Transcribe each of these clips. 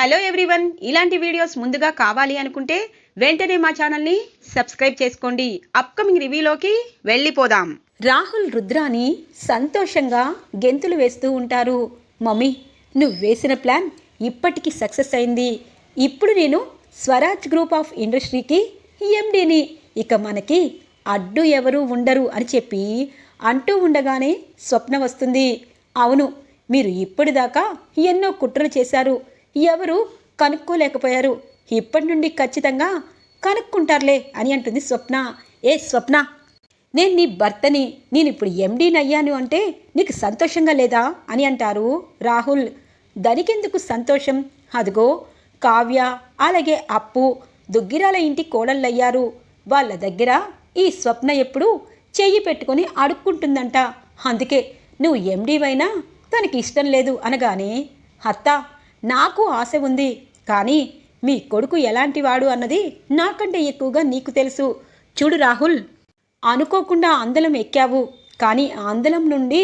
Hello everyone ఇలాంటి videos ముందుగా కావాలి అనుకుంటే వెంటనే మా ఛానల్ని సబ్స్క్రైబ్ చేసుకోండి. అప్కమింగ్ రివ్యూలోకి వెళ్ళిపోదాం. రాహుల్ రుద్రాని సంతోషంగా గెంతులు వేస్తూ ఉంటారు. మమ్మీ నువ్వు వేసిన ప్లాన్ ఇప్పటికీ సక్సెస్ అయింది. ఇప్పుడు నేను స్వరాజ్ గ్రూప్ ఆఫ్ ఇండస్ట్రీకి ఎండీని. ఇక మనకి అడ్డు ఎవరు ఉండరు అని చెప్పి అంటూ ఉండగానే స్వప్న వస్తుంది. అవును మీరు ఇప్పటిదాకా ఎన్నో కుట్రలు చేశారు. ఎవరు కనుక్కోలేకపోయారు. ఇప్పటి నుండి ఖచ్చితంగా కనుక్కుంటారులే అని అంటుంది స్వప్న. ఏ స్వప్న నేను నీ భర్తని నేను ఇప్పుడు ఎండీని అయ్యాను అంటే నీకు సంతోషంగా లేదా అని అంటారు రాహుల్. దానికెందుకు సంతోషం? అదిగో కావ్య అలాగే అప్పు దుగ్గిరాల ఇంటి కోడళ్ళయ్యారు. వాళ్ళ దగ్గర ఈ స్వప్న ఎప్పుడు చెయ్యి పెట్టుకొని అడుక్కుంటుందంట. అందుకే నువ్వు ఎండీవైనా తనకి ఇష్టం లేదు అనగానే అత్త నాకు ఆశ ఉంది. కానీ మీ కొడుకు ఎలాంటి వాడు అన్నది నాకంటే ఎక్కువగా నీకు తెలుసు. చూడు రాహుల్ అనుకోకుండా అందలం ఎక్కావు. కానీ ఆ అందలం నుండి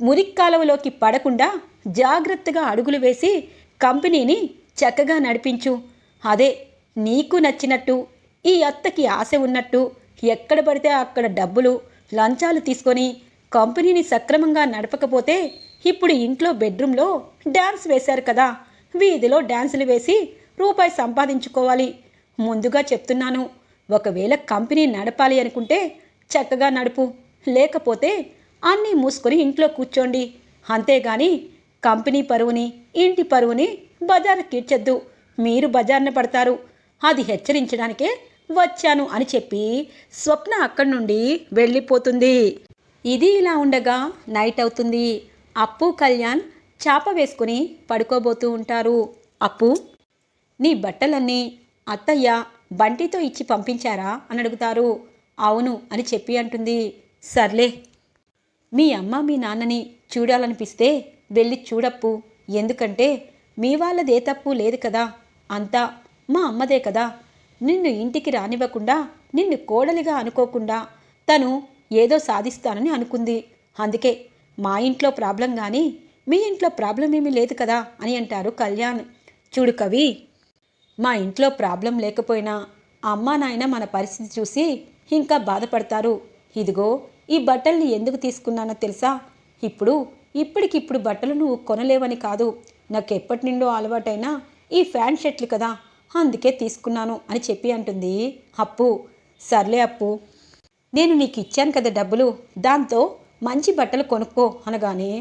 మురిక్కాలవలోకి పడకుండా జాగ్రత్తగా అడుగులు వేసి కంపెనీని చక్కగా నడిపించు. అదే నీకు నచ్చినట్టు ఈ అత్తకి ఆశ ఉన్నట్టు ఎక్కడ పడితే అక్కడ డబ్బులు లంచాలు తీసుకొని కంపెనీని సక్రమంగా నడపకపోతే ఇప్పుడు ఇంట్లో బెడ్రూమ్లో డ్యాన్స్ వేశారు కదా. వీధిలో డ్యాన్సులు వేసి రూపాయి సంపాదించుకోవాలి. ముందుగా చెప్తున్నాను ఒకవేళ కంపెనీ నడపాలి అనుకుంటే చక్కగా నడుపు. లేకపోతే అన్నీ మూసుకొని ఇంట్లో కూర్చోండి. అంతేగాని కంపెనీ పరువుని ఇంటి పరువుని బజార్ కీడ్చొద్దు మీరు బజార్న పడతారు. అది హెచ్చరించడానికే వచ్చాను అని చెప్పి స్వప్న అక్కడి నుండి వెళ్ళిపోతుంది. ఇది ఇలా ఉండగా నైట్ అవుతుంది. అప్పు కళ్యాణ్ చాప వేసుకుని పడుకోబోతూ ఉంటారు. అప్పు నీ బట్టలన్నీ అత్తయ్య బంటితో ఇచ్చి పంపించారా? అని అడుగుతారు. అవును అని చెప్పి అంటుంది. సర్లే. మీ అమ్మ మీ నాన్నని చూడాలనిపిస్తే వెళ్ళి చూడప్పు. ఎందుకంటే మీ వాళ్ళదే తప్పు లేదు కదా. అంతా మా అమ్మదే కదా. నిన్ను ఇంటికి రానివ్వకుండా నిన్ను కోడలిగా అనుకోకుండా తను ఏదో సాధిస్తానని అనుకుంది. అందుకే మా ఇంట్లో ప్రాబ్లం కానీ మీ ఇంట్లో ప్రాబ్లం ఏమీ లేదు కదా? అని అంటారు కళ్యాణ్. చూడు కవి మా ఇంట్లో ప్రాబ్లం లేకపోయినా అమ్మా నాయన మన పరిస్థితి చూసి ఇంకా బాధపడతారు. ఇదిగో ఈ బట్టల్ని ఎందుకు తీసుకున్నానో తెలుసా? ఇప్పుడు ఇప్పటికిప్పుడు బట్టలు నువ్వు కొనలేవని కాదు. నాకు ఎప్పటి నుండో అలవాటైనా ఈ ఫ్యాన్ షర్ట్లు కదా అందుకే తీసుకున్నాను అని చెప్పి అంటుంది. అప్పు సర్లే అప్పు నేను నీకు ఇచ్చాను కదా డబ్బులు దాంతో మంచి బట్టలు కొనుక్కో అనగానే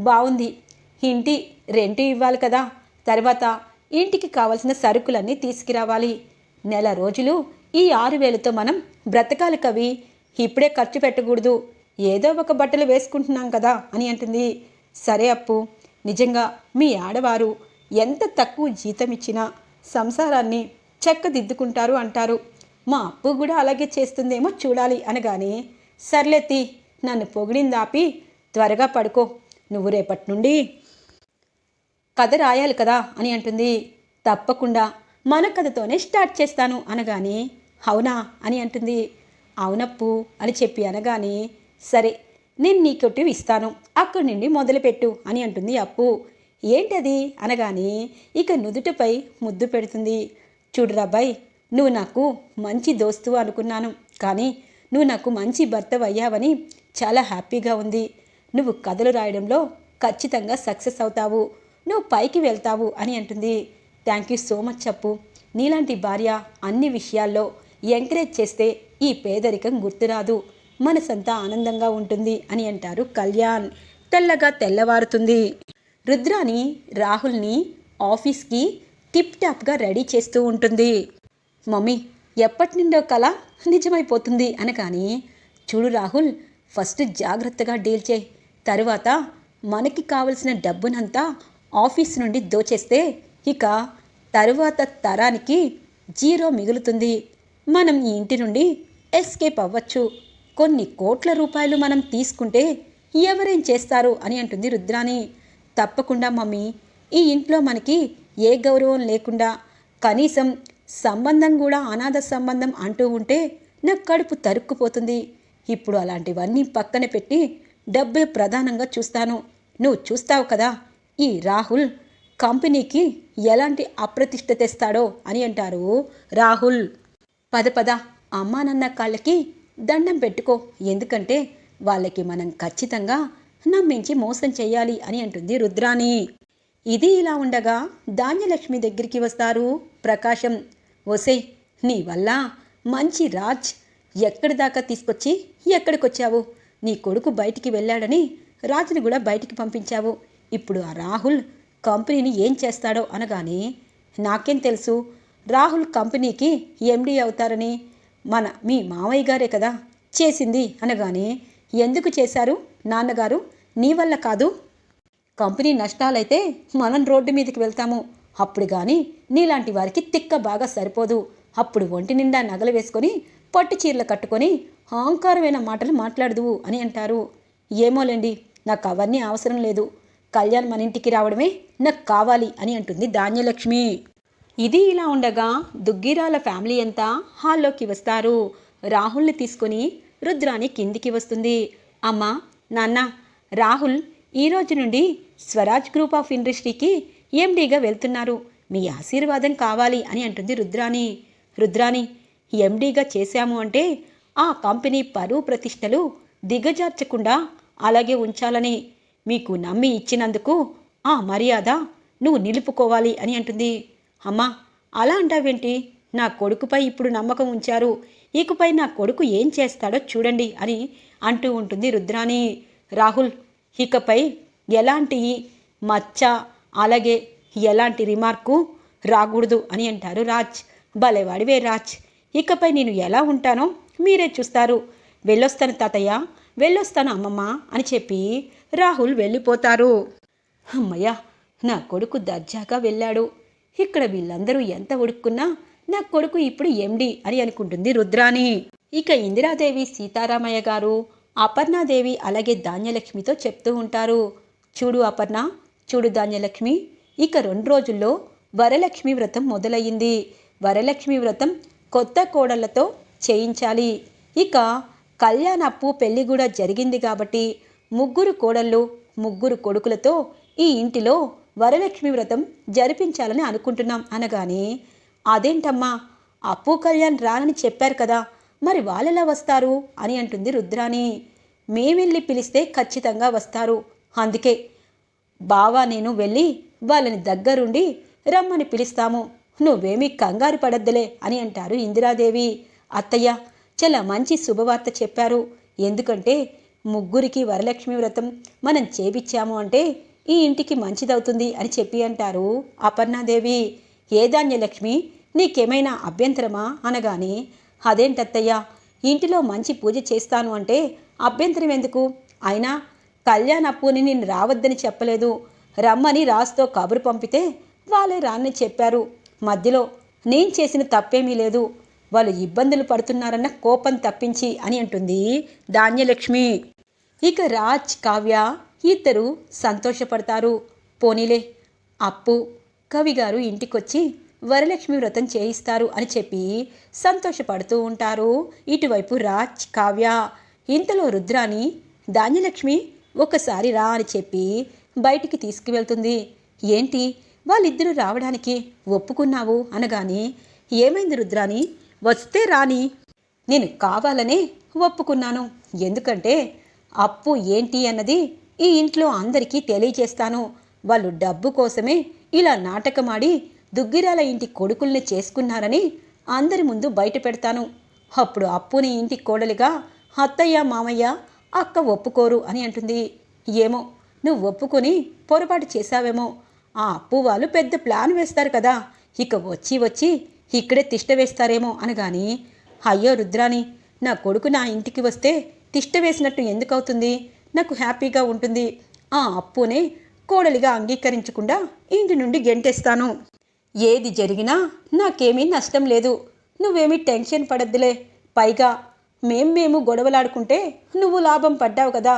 బాగుంది. ఇంటి రెంట్ ఇవ్వాలి కదా. తర్వాత ఇంటికి కావలసిన సరుకులన్నీ తీసుకురావాలి. నెల రోజులు ఈ ఆరు వేలతో మనం బ్రతకాలి కవి. ఇప్పుడే ఖర్చు పెట్టకూడదు. ఏదో ఒక బట్టలు వేసుకుంటున్నాం కదా అని అంటుంది. సరే అప్పు. నిజంగా మీ ఆడవారు ఎంత తక్కువ జీతం ఇచ్చినా సంసారాన్ని చక్కదిద్దుకుంటారు అంటారు. మా అప్పు కూడా అలాగే చేస్తుందేమో చూడాలి అనగానే సర్లెత్తి నన్ను పొగిడిందాపి త్వరగా పడుకో. నువ్వు రేపటి నుండి కథ రాయాలి కదా అని అంటుంది. తప్పకుండా. మన కథతోనే స్టార్ట్ చేస్తాను అనగానే అవునా అని అంటుంది. అవునప్పు అని చెప్పి అనగానే సరే నేను నీకొట్టి ఇస్తాను. అక్కడి నుండి మొదలుపెట్టు అని అంటుంది అప్పు. ఏంటది? అనగానే ఇక నుదుటపై ముద్దు పెడుతుంది. చూడురాబాయ్ నువ్వు నాకు మంచి దోస్తు అనుకున్నాను. కానీ నువ్వు నాకు మంచి భర్త అయ్యావని చాలా హ్యాపీగా ఉంది. నువ్వు కథలు రాయడంలో ఖచ్చితంగా సక్సెస్ అవుతావు. నువ్వు పైకి వెళ్తావు అని అంటుంది. థ్యాంక్ యూ సో మచ్ చెప్పు నీలాంటి భార్య అన్ని విషయాల్లో ఎంకరేజ్ చేస్తే ఈ పేదరికం గుర్తురాదు. మనసంతా ఆనందంగా ఉంటుంది అని అంటారు కళ్యాణ్. తెల్లగా తెల్లవారుతుంది. రుద్రాని రాహుల్ని ఆఫీస్కి టిప్ టాప్గా రెడీ చేస్తూ ఉంటుంది. మమ్మీ ఎప్పటి నుండో కళ నిజమైపోతుంది అనగాని చూడు రాహుల్ ఫస్ట్ జాగ్రత్తగా డీల్ చేయి. తరువాత మనకి కావలసిన డబ్బునంతా ఆఫీస్ నుండి దోచేస్తే ఇక తరువాత తరానికి జీరో మిగులుతుంది. మనం ఈ ఇంటి నుండి ఎస్కేప్ అవ్వచ్చు. కొన్ని కోట్ల రూపాయలు మనం తీసుకుంటే ఎవరేం చేస్తారు అని అంటుంది రుద్రాని తప్పకుండా మమ్మీ ఈ ఇంట్లో మనకి ఏ గౌరవం లేకుండా కనీసం సంబంధం కూడా అనాథ సంబంధం అంటూ ఉంటే నాకు కడుపు తరుక్కుపోతుంది. ఇప్పుడు అలాంటివన్నీ పక్కన పెట్టి డబ్బే ప్రధానంగా చూస్తాను. నువ్వు చూస్తావు కదా ఈ రాహుల్ కంపెనీకి ఎలాంటి అప్రతిష్ట తెస్తాడో అని అంటారు రాహుల్. పద పద అమ్మా నాన్న కాళ్ళకి దండం పెట్టుకో ఎందుకంటే వాళ్ళకి మనం ఖచ్చితంగా నమ్మించి మోసం చేయాలి అని అంటుంది రుద్రాణి. ఇది ఇలా ఉండగా ధాన్యలక్ష్మి దగ్గరికి వస్తారు ప్రకాశం. ఒసే నీ వల్ల మంచి రాజ్ ఎక్కడి దాకా తీసుకొచ్చి ఎక్కడికొచ్చావు? నీ కొడుకు బయటికి వెళ్ళాడని రాజుని కూడా బయటికి పంపించావు. ఇప్పుడు ఆ రాహుల్ కంపెనీని ఏం చేస్తాడో అనగానే నాకేం తెలుసు. రాహుల్ కంపెనీకి ఎండీ అవుతారని మన మీ మావయ్య గారే కదా చేసింది అనగానే ఎందుకు చేశారు నాన్నగారు? నీ వల్ల కాదు. కంపెనీ నష్టాలైతే మనం రోడ్డు మీదకి వెళ్తాము. అప్పుడు కానీ నీలాంటి వారికి తిక్క బాగా సరిపోదు. అప్పుడు ఒంటి నిండా నగలు వేసుకొని పట్టు చీరలు కట్టుకొని అహంకారమైన మాటలు మాట్లాడదువు అని అంటారు. ఏమోలేండి నాకు అవన్నీ అవసరం లేదు. కళ్యాణ్ మన ఇంటికి రావడమే నాకు కావాలి అని అంటుంది ధాన్యలక్ష్మి. ఇది ఇలా ఉండగా దుగ్గిరాల ఫ్యామిలీ అంతా హాల్లోకి వస్తారు. రాహుల్ని తీసుకొని రుద్రాని కిందికి వస్తుంది. అమ్మా నాన్న రాహుల్ ఈ రోజు నుండి స్వరాజ్ గ్రూప్ ఆఫ్ ఇండస్ట్రీకి ఎండీగా వెళ్తున్నారు. మీ ఆశీర్వాదం కావాలి అని అంటుంది రుద్రాని రుద్రాని ఎండీగా చేశాము అంటే ఆ కంపెనీ పరువు ప్రతిష్టలు దిగజార్చకుండా అలాగే ఉంచాలని మీకు నమ్మి ఇచ్చినందుకు ఆ మర్యాద నువ్వు నిలుపుకోవాలి అని అంటుంది. అమ్మా అలా అంటావేంటి? నా కొడుకుపై ఇప్పుడు నమ్మకం ఉంచారు. ఇకపై నా కొడుకు ఏం చేస్తాడో చూడండి అని అంటూ ఉంటుంది రుద్రాణి. రాహుల్ ఇకపై ఎలాంటి మచ్చ అలాగే ఎలాంటి రిమార్కు రాకూడదు అని అంటారు రాజ్. భలేవాడివే రాజ్. ఇకపై నేను ఎలా ఉంటానో మీరే చూస్తారు. వెళ్ళొస్తాను తాతయ్య వెళ్ళొస్తాను అమ్మమ్మ అని చెప్పి రాహుల్ వెళ్ళిపోతారు. అమ్మయ్య నా కొడుకు దర్జాగా వెళ్ళాడు. ఇక్కడ వీళ్ళందరూ ఎంత ఉడుక్కున్నా నా కొడుకు ఇప్పుడు ఎండి అని అనుకుంటుంది రుద్రాని ఇక ఇందిరాదేవి సీతారామయ్య గారు అపర్ణాదేవి అలాగే ధాన్యలక్ష్మితో చెప్తూ ఉంటారు. చూడు అపర్ణ చూడు ధాన్యలక్ష్మి ఇక రెండు రోజుల్లో వరలక్ష్మి వ్రతం మొదలయ్యింది. వరలక్ష్మి వ్రతం కొత్త కోడళ్ళతో చేయించాలి. ఇక కళ్యాణప్పు పెళ్ళి కూడా జరిగింది కాబట్టి ముగ్గురు కోడళ్ళు ముగ్గురు కొడుకులతో ఈ ఇంటిలో వరలక్ష్మి వ్రతం జరిపించాలని అనుకుంటున్నాం అనగానే అదేంటమ్మా అప్పు కళ్యాణ్ రానని చెప్పారు కదా మరి వాళ్ళెలా వస్తారు? అని అంటుంది రుద్రాణి. మేమెళ్ళి పిలిస్తే ఖచ్చితంగా వస్తారు. అందుకే బావా నేను వెళ్ళి వాళ్ళని దగ్గరుండి రమ్మని పిలుస్తాము. నువ్వేమీ కంగారు పడద్దులే అని అంటారు ఇందిరాదేవి. అత్తయ్య చాలా మంచి శుభవార్త చెప్పారు. ఎందుకంటే ముగ్గురికి వరలక్ష్మి వ్రతం మనం చేపిచ్చాము అంటే ఈ ఇంటికి మంచిదవుతుంది అని చెప్పి అంటారు అపర్ణాదేవి. ఏ ధాన్యలక్ష్మి నీకేమైనా అభ్యంతరమా అనగానే అదేంటత్తయ్య ఇంటిలో మంచి పూజ చేస్తాను అంటే అభ్యంతరం ఎందుకు అయినా కళ్యాణప్పుని నేను రావద్దని చెప్పలేదు. రమ్మని రాజుతో కబురు పంపితే వాళ్ళే రాని చెప్పారు. మధ్యలో నేను చేసిన తప్పేమీ లేదు. వాళ్ళు ఇబ్బందులు పడుతున్నారన్న కోపం తప్పించి అని అంటుంది ధాన్యలక్ష్మి. ఇక రాజ్ కావ్య ఇద్దరు సంతోషపడతారు. పోనీలే అప్పు కవి గారు ఇంటికొచ్చి వరలక్ష్మి వ్రతం చేయిస్తారు అని చెప్పి సంతోషపడుతూ ఉంటారు. ఇటువైపు రాజ్ కావ్య ఇంతలో రుద్రాని ధాన్యలక్ష్మి ఒకసారి రా అని చెప్పి బయటికి తీసుకువెళ్తుంది. ఏంటి? వాళ్ళిద్దరూ రావడానికి ఒప్పుకున్నావు అనగానే ఏమైంది రుద్రాని వస్తే రాని నేను కావాలనే ఒప్పుకున్నాను. ఎందుకంటే అప్పు ఏంటి అన్నది ఈ ఇంట్లో అందరికీ తెలియజేస్తాను. వాళ్ళు డబ్బు కోసమే ఇలా నాటకమాడి దుగ్గిరాల ఇంటి కొడుకుల్ని చేసుకున్నారని అందరి ముందు బయట పెడతాను. అప్పుడు అప్పుని ఇంటి కోడలిగా అత్తయ్య మామయ్య అక్క ఒప్పుకోరు అని అంటుంది. ఏమో నువ్వు ఒప్పుకొని పొరపాటు చేశావేమో. ఆ అప్పు వాళ్ళు పెద్ద ప్లాన్ వేస్తారు కదా. ఇక వచ్చి వచ్చి ఇక్కడే తిష్ట వేస్తారేమో అనగాని అయ్యో రుద్రాని నా కొడుకు నా ఇంటికి వస్తే తిష్ట వేసినట్టు ఎందుకు అవుతుంది నాకు హ్యాపీగా ఉంటుంది. ఆ అప్పునే కోడలిగా అంగీకరించకుండా ఇంటి నుండి గెంటేస్తాను. ఏది జరిగినా నాకేమీ నష్టం లేదు. నువ్వేమీ టెన్షన్ పడద్దులే. పైగా మేం మేము గొడవలాడుకుంటే నువ్వు లాభం పడ్డావు కదా.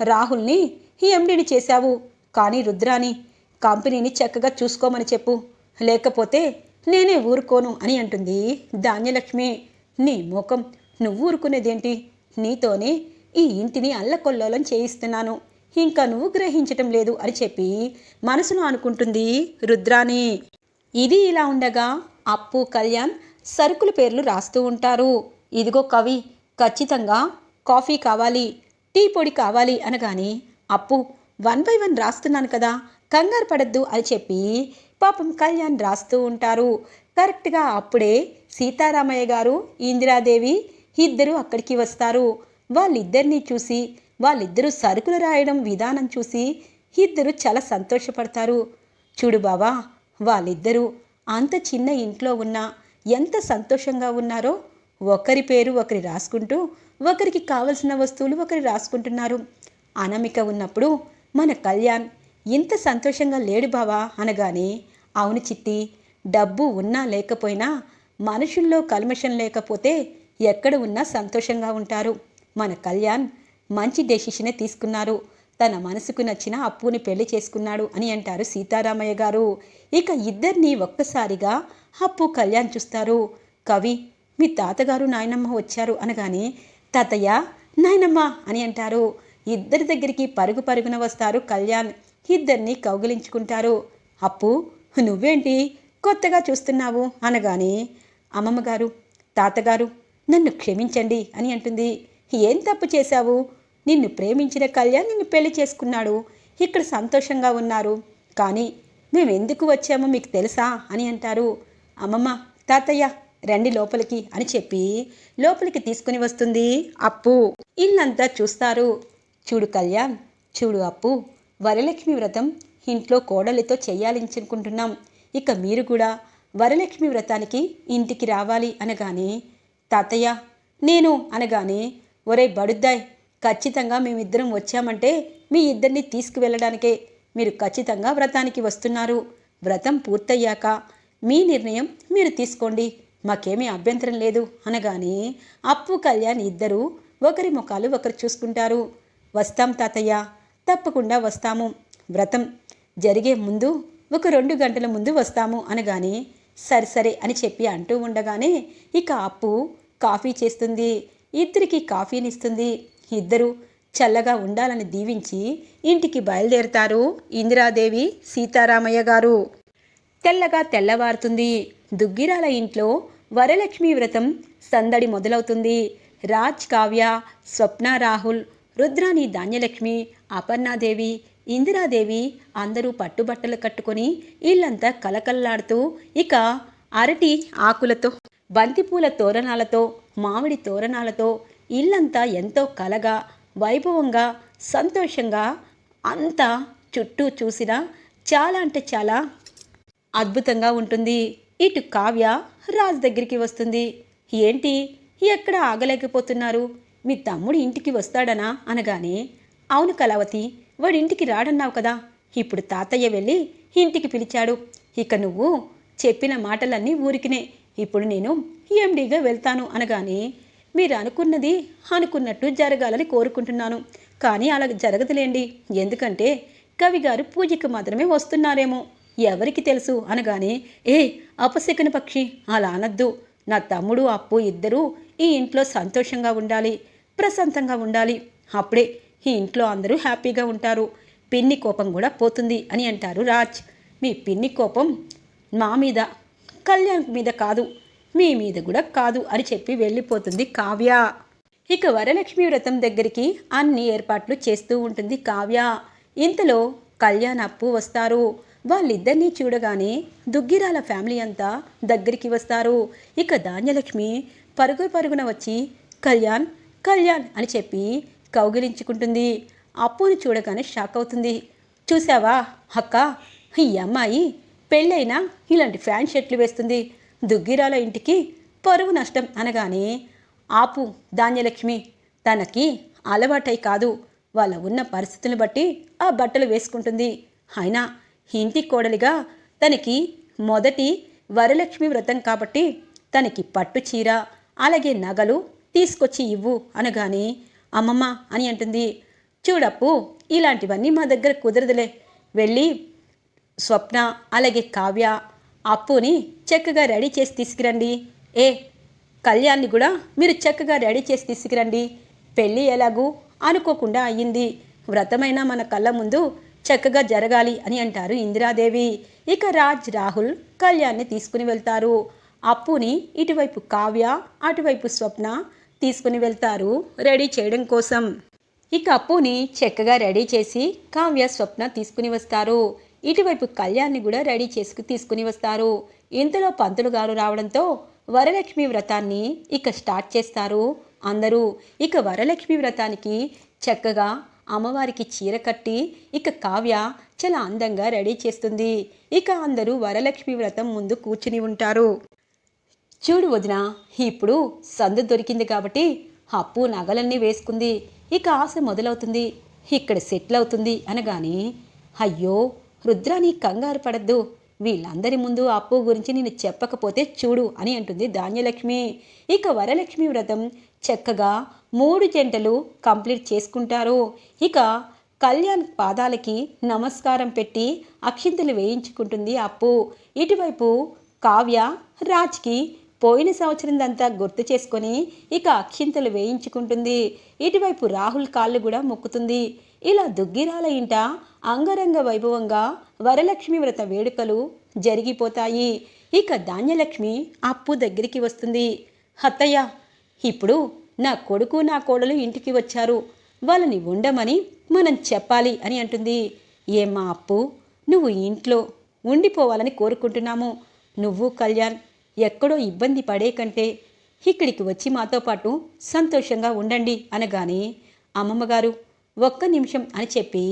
రాహుల్ని ఈ ఎండిని చేశావు. కానీ రుద్రాని కంపెనీని చక్కగా చూసుకోమని చెప్పు. లేకపోతే నేనే ఊరుకోను అని అంటుంది ధాన్యలక్ష్మి. నీ ముఖం నువ్వు ఊరుకునేదేంటి? నీతోనే ఈ ఇంటిని అల్లకొల్లోలం చేయిస్తున్నాను. ఇంకా నువ్వు గ్రహించటం లేదు అని చెప్పి మనసులో అనుకుంటుంది రుద్రాణి. ఇది ఇలా ఉండగా అప్పు కళ్యాణ్ సరుకుల పేర్లు రాస్తూ ఉంటారు. ఇదిగో కవి ఖచ్చితంగా కాఫీ కావాలి టీ పొడి కావాలి అనగానే అప్పు వన్ బై వన్ రాస్తున్నాను కదా కంగారు పడద్దు అని చెప్పి పాపం కళ్యాణ్ రాస్తూ ఉంటారు. కరెక్ట్గా అప్పుడే సీతారామయ్య గారు ఇందిరాదేవి ఇద్దరు అక్కడికి వస్తారు. వాళ్ళిద్దరినీ చూసి వాళ్ళిద్దరూ సరుకులు రాయడం విధానం చూసి ఇద్దరు చాలా సంతోషపడతారు. చూడు బావా వాళ్ళిద్దరూ అంత చిన్న ఇంట్లో ఉన్నా ఎంత సంతోషంగా ఉన్నారో ఒకరి పేరు ఒకరి రాసుకుంటూ ఒకరికి కావలసిన వస్తువులు ఒకరి రాసుకుంటున్నారు. అనామిక ఉన్నప్పుడు మన కళ్యాణ్ ఇంత సంతోషంగా లేడు బావా అనగానే అవును చిట్టి డబ్బు ఉన్నా లేకపోయినా మనుషుల్లో కల్మషం లేకపోతే ఎక్కడ ఉన్నా సంతోషంగా ఉంటారు. మన కళ్యాణ్ మంచి డెసిషనే తీసుకున్నారు. తన మనసుకు నచ్చిన అప్పుని పెళ్ళి చేసుకున్నాడు అని అంటారు సీతారామయ్య గారు. ఇక ఇద్దరిని ఒక్కసారిగా అప్పు కళ్యాణ్ చూస్తారు. కవి మీ తాతగారు నాయనమ్మ వచ్చారు అనగానే తాతయ్య నాయనమ్మ అని అంటారు. ఇద్దరి దగ్గరికి పరుగు పరుగున వస్తారు కళ్యాణ్. ఇద్దరిని కౌగిలించుకుంటారు. అప్పు నువ్వేంటి కొత్తగా చూస్తున్నావు? అనగానే అమ్మమ్మగారు తాతగారు నన్ను క్షమించండి అని అంటుంది. ఏం తప్పు చేశావు? నిన్ను ప్రేమించిన కళ్యాణ్ నిన్ను పెళ్ళి చేసుకున్నాడు. ఇక్కడ సంతోషంగా ఉన్నారు. కానీ మేము ఎందుకు వచ్చామో మీకు తెలుసా? అని అంటారు. అమ్మమ్మ తాతయ్య రండి లోపలికి అని చెప్పి లోపలికి తీసుకుని వస్తుంది అప్పు. ఇల్లంతా చూస్తారు. చూడు కళ్యాణ్ చూడు అప్పు. వరలక్ష్మి వ్రతం ఇంట్లో కోడలితో చేయాలించుకుంటున్నాం ఇక మీరు కూడా వరలక్ష్మి వ్రతానికి ఇంటికి రావాలి అనగానే తాతయ్య నేను అనగానే ఒరే బడుద్దాయ్ ఖచ్చితంగా మేమిద్దరం వచ్చామంటే మీ ఇద్దరిని తీసుకువెళ్ళడానికే. మీరు ఖచ్చితంగా వ్రతానికి వస్తున్నారు. వ్రతం పూర్తయ్యాక మీ నిర్ణయం మీరు తీసుకోండి. మాకేమీ అభ్యంతరం లేదు అనగానే అప్పు కళ్యాణ్ ఇద్దరూ ఒకరి ముఖాలు ఒకరు చూసుకుంటారు. వస్తాం తాతయ్య. తప్పకుండా వస్తాము. వ్రతం జరిగే ముందు ఒక రెండు గంటల ముందు వస్తాము అనగానే సరే సరే అని చెప్పి అంటూ ఉండగానే ఇక అప్పు కాఫీ చేస్తుంది. ఇద్దరికి కాఫీనిస్తుంది. ఇద్దరు చల్లగా ఉండాలని దీవించి ఇంటికి బయలుదేరుతారు ఇందిరాదేవి సీతారామయ్య గారు. తెల్లగా తెల్లవారుతుంది. దుగ్గిరాల ఇంట్లో వరలక్ష్మి వ్రతం సందడి మొదలవుతుంది. రాజ్ కావ్య స్వప్న రాహుల్ రుద్రాని ధాన్యలక్ష్మి అపర్ణాదేవి ఇందిరాదేవి అందరూ పట్టుబట్టలు కట్టుకొని ఇల్లంతా కలకల్లాడుతూ ఇక అరటి ఆకులతో బంతిపూల తోరణాలతో మామిడి తోరణాలతో ఇల్లంతా ఎంతో కలగా వైభవంగా సంతోషంగా అంతా చుట్టూ చూసినా చాలా అంటే చాలా అద్భుతంగా ఉంటుంది. ఇటు కావ్య రాజు దగ్గరికి వస్తుంది. ఏంటి? ఎక్కడ ఆగలేకపోతున్నారు? మీ తమ్ముడు ఇంటికి వస్తాడనా? అనగానే అవును కళావతి వాడి ఇంటికి రాడన్నావు కదా. ఇప్పుడు తాతయ్య వెళ్ళి ఇంటికి పిలిచాడు. ఇక నువ్వు చెప్పిన మాటలన్నీ ఊరికినే. ఇప్పుడు నేను ఎండీగా వెళ్తాను అనగానే మీరు అనుకున్నది అనుకున్నట్టు జరగాలని కోరుకుంటున్నాను. కానీ అలా జరగదులేండి. ఎందుకంటే కవిగారు పూజకి మాత్రమే వస్తున్నారేమో. ఎవరికి తెలుసు? అనగానే ఏ అపశకున పక్షి అలా అనద్దు. నా తమ్ముడు అప్పు ఇద్దరూ ఈ ఇంట్లో సంతోషంగా ఉండాలి. ప్రశాంతంగా ఉండాలి. అప్పుడే ఈ ఇంట్లో అందరూ హ్యాపీగా ఉంటారు. పిన్ని కోపం కూడా పోతుంది అని అంటారు రాజ్. మీ పిన్ని కోపం మా మీద కళ్యాణ్ మీద కాదు. మీ మీద కూడా కాదు అని చెప్పి వెళ్ళిపోతుంది కావ్య. ఇక వరలక్ష్మి వ్రతం దగ్గరికి అన్ని ఏర్పాట్లు చేస్తూ ఉంటుంది కావ్య. ఇంతలో కళ్యాణ్ అప్పు వస్తారు. వాళ్ళిద్దరినీ చూడగానే దుగ్గిరాల ఫ్యామిలీ అంతా దగ్గరికి వస్తారు. ఇక ధాన్యలక్ష్మి పరుగు పరుగున వచ్చి కళ్యాణ్ కళ్యాణ్ అని చెప్పి కౌగిలించుకుంటుంది. అప్పుని చూడగానే షాక్ అవుతుంది. చూసావా అక్క? ఈ అమ్మాయి పెళ్ళైనా ఇలాంటి ఫ్యాన్ షర్ట్లు వేస్తుంది. దుగ్గిరాల ఇంటికి పరువు నష్టం అనగానే ఆపు ధాన్యలక్ష్మి. తనకి అలవాటై కాదు. వాళ్ళ ఉన్న పరిస్థితులను బట్టి ఆ బట్టలు వేసుకుంటుంది. అయినా ఇంటి కోడలిగా తనకి మొదటి వరలక్ష్మి వ్రతం కాబట్టి తనకి పట్టు చీర అలాగే నగలు తీసుకొచ్చి ఇవ్వు అనగానే అమ్మమ్మ అని అంటుంది. చూడప్పు ఇలాంటివన్నీ మా దగ్గర కుదరదులే. వెళ్ళి స్వప్న అలాగే కావ్య అప్పుని చక్కగా రెడీ చేసి తీసుకురండి. ఏ కళ్యాణ్ని కూడా మీరు చక్కగా రెడీ చేసి తీసుకురండి. పెళ్ళి ఎలాగూ అనుకోకుండా అయ్యింది. వ్రతమైన మన కళ్ళ ముందు చక్కగా జరగాలి అని అంటారు ఇందిరాదేవి. ఇక రాజ్ రాహుల్ కళ్యాణ్ని తీసుకుని వెళ్తారు. అప్పుని ఇటువైపు కావ్య అటువైపు స్వప్న తీసుకుని వెళ్తారు రెడీ చేయడం కోసం. ఇక అప్పుని చక్కగా రెడీ చేసి కావ్య స్వప్న తీసుకుని వస్తారు. ఇటువైపు కళ్యాణ్ని కూడా రెడీ చేసుకు తీసుకుని వస్తారు. ఇంతలో పంతులు గారు రావడంతో వరలక్ష్మి వ్రతాన్ని ఇక స్టార్ట్ చేస్తారు. అందరూ ఇక వరలక్ష్మి వ్రతానికి చక్కగా అమ్మవారికి చీర కట్టి ఇక కావ్య చాలా అందంగా రెడీ చేస్తుంది. ఇక అందరూ వరలక్ష్మి వ్రతం ముందు కూర్చుని ఉంటారు. చూడు వదిన ఇప్పుడు సందు దొరికింది కాబట్టి అప్పు నగలన్నీ వేసుకుంది. ఇక ఆశ మొదలవుతుంది. ఇక్కడ సెటిల్ అవుతుంది అనగాని అయ్యో రుద్రాని కంగారు పడద్దు. వీళ్ళందరి ముందు అప్పు గురించి నేను చెప్పకపోతే చూడు అని అంటుంది ధాన్యలక్ష్మి. ఇక వరలక్ష్మి వ్రతం చక్కగా మూడు జంటలు కంప్లీట్ చేసుకుంటారు. ఇక కళ్యాణ్ పాదాలకి నమస్కారం పెట్టి అక్షింతలు వేయించుకుంటుంది అప్పు. ఇటువైపు కావ్య రాజ్కి పోయిన సంవత్సరందంతా గుర్తు చేసుకొని ఇక అక్షింతలు వేయించుకుంటుంది. ఇటువైపు రాహుల్ కాళ్ళు కూడా మొక్కుతుంది. ఇలా దుగ్గిరాల ఇంట అంగరంగ వైభవంగా వరలక్ష్మి వ్రత వేడుకలు జరిగిపోతాయి. ఇక ధాన్యలక్ష్మి అప్పు దగ్గరికి వస్తుంది. అత్తయ్య ఇప్పుడు నా కొడుకు నా కోడలు ఇంటికి వచ్చారు. వాళ్ళని ఉండమని మనం చెప్పాలి అని అంటుంది. ఏమ్మా అప్పు నువ్వు ఇంట్లో ఉండిపోవాలని కోరుకుంటున్నాము. నువ్వు కళ్యాణ్ ఎక్కడో ఇబ్బంది పడే కంటే ఇక్కడికి వచ్చి మాతో పాటు సంతోషంగా ఉండండి అనగానే అమ్మమ్మగారు ఒక్క నిమిషం అని చెప్పి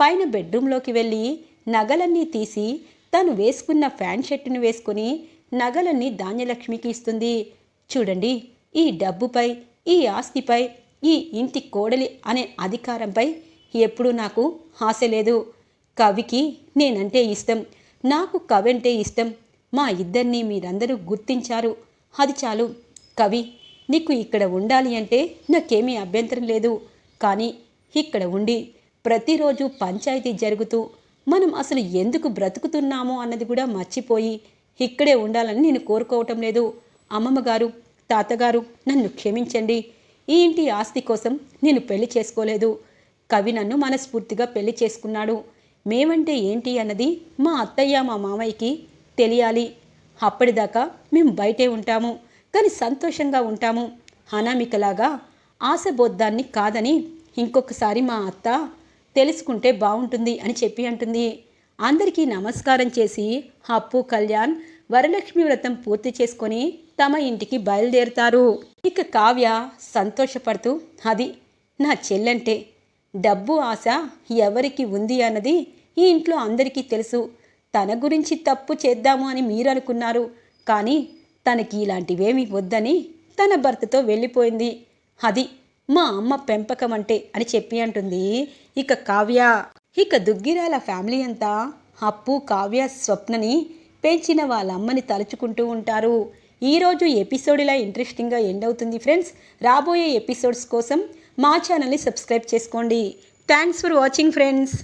పైన బెడ్రూమ్లోకి వెళ్ళి నగలన్నీ తీసి తను వేసుకున్న ఫ్యాన్ షర్టును వేసుకుని నగలన్నీ ధాన్యలక్ష్మికి ఇస్తుంది. చూడండి ఈ డబ్బుపై ఈ ఆస్తిపై ఈ ఇంటి కోడలి అనే అధికారంపై ఎప్పుడూ నాకు ఆశ లేదు. కవికి నేనంటే ఇష్టం నాకు కవి అంటే ఇష్టం మా ఇద్దరిని మీరందరూ గుర్తించారు. అది చాలు. కవి నీకు ఇక్కడ ఉండాలి అంటే నాకేమీ అభ్యంతరం లేదు. కానీ ఇక్కడ ఉండి ప్రతిరోజు పంచాయతీ జరుగుతూ మనం అసలు ఎందుకు బ్రతుకుతున్నామో అన్నది కూడా మర్చిపోయి ఇక్కడే ఉండాలని నేను కోరుకోవటం లేదు. అమ్మమ్మగారు తాతగారు నన్ను క్షమించండి. ఈ ఇంటి ఆస్తి కోసం నేను పెళ్ళి చేసుకోలేదు. కవి నన్ను మనస్ఫూర్తిగా పెళ్ళి చేసుకున్నాడు. మేమంటే ఏంటి అన్నది మా అత్తయ్య మా మామయ్యకి తెలియాలి. అప్పటిదాకా మేము బయటే ఉంటాము. కానీ సంతోషంగా ఉంటాము. అనామికలాగా ఆశబోద్ధాన్ని కాదని ఇంకొకసారి మా అత్త తెలుసుకుంటే బాగుంటుంది అని చెప్పి అంటుంది. అందరికీ నమస్కారం చేసి అప్పు కళ్యాణ్ వరలక్ష్మి వ్రతం పూర్తి చేసుకొని తమ ఇంటికి బయలుదేరుతారు. ఇక కావ్య సంతోషపడుతూ అది నా చెల్లంటే. డబ్బు ఆశ ఎవరికి ఉంది అన్నది ఈ ఇంట్లో అందరికీ తెలుసు. తన గురించి తప్పు చేద్దాము అని మీరు అనుకున్నారు కానీ తనకి ఇలాంటివేమీ వద్దని తన భర్తతో వెళ్ళిపోయింది. అది మా అమ్మ పెంపకం అంటే అని చెప్పి అంటుంది ఇక కావ్య. ఇక దుగ్గిరాల ఫ్యామిలీ అంతా అప్పు కావ్య స్వప్నని పెంచిన వాళ్ళ అమ్మని తలుచుకుంటూ ఉంటారు. ఈరోజు ఎపిసోడ్ ఇలా ఇంట్రెస్టింగ్గా ఎండ్ అవుతుంది ఫ్రెండ్స్. రాబోయే ఎపిసోడ్స్ కోసం మా ఛానల్ని సబ్స్క్రైబ్ చేసుకోండి. Thanks for watching friends.